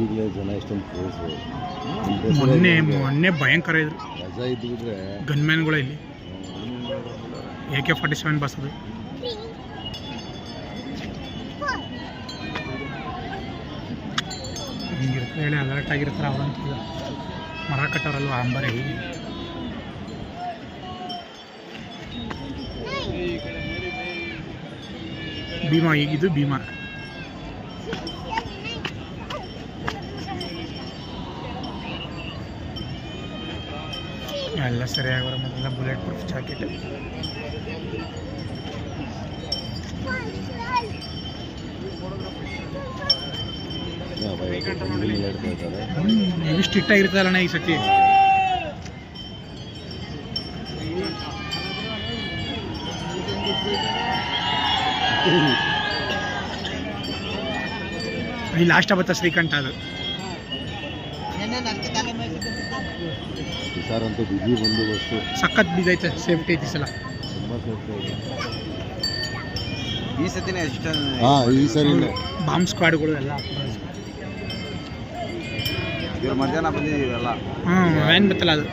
ಈಗಲೇ ಜನ ಮೊನ್ನೆ ಮೊನ್ನೆ ಭಯಂಕರ ಇದ್ರು. ರಜಾ ಇದ್ದಿದ್ರೆ ಗನ್ಮ್ಯಾನ್ಗಳು ಇಲ್ಲಿ. A K forty seven bus ಅದು. ಹಿಂಗಿರುತ್ತೆ ಹೇಳಿ ಅಲರ್ಟ್ ಆಗಿರ್ತಾರೆ ಅವ್ರಂತ ಮರ ಕಟ್ಟೋರಲ್ವ ಅಂಬರಿ. ಭೀಮಾ ಈಗ ಇದು ಭೀಮಾ. ಎಲ್ಲ ಸರಿಯಾಗೋರ ಮೊದಲ ಬುಲೆಟ್ ಪ್ರೂಫ್ ಜಾಕೆಟ್ ಹೇಳ್ತಾ ಇದ್ದಾರೆ ಇಷ್ಟು ಇಟ್ಟಾಗಿರ್ತದಲ್ಲಣ್ಣ ಈ ಸತಿ ಈ ಲಾಸ್ಟ್ ಬತ್ತ ಶ್ರೀಕಂಠ ಅದು. ಸರ್ ಅಂತೂ ಬಿಗಿ ಬಂದೋಬಸ್ತು ಸಖತ್ ಬಿದ್ದೈತೆ ಸೇಫ್ಟಿ ಐತಿ ಸಲ. ತುಂಬ ಸೇಫ್ಟಿ ಇದೆ ಈ ಸತಿನೇ ಎಷ್ಟು ಹಾಂ ಈ ಸರಿ ಬಾಂಬ್ ಸ್ಕ್ವಾಡ್ಗಳು ಎಲ್ಲ ಇವ್ರು ಮಧ್ಯಾಹ್ನ ಬಂದಿದ್ದೀವಿ ಎಲ್ಲ ಹ್ಞೂ ಏನು ಬತ್ತಲ್ಲ ಅದು.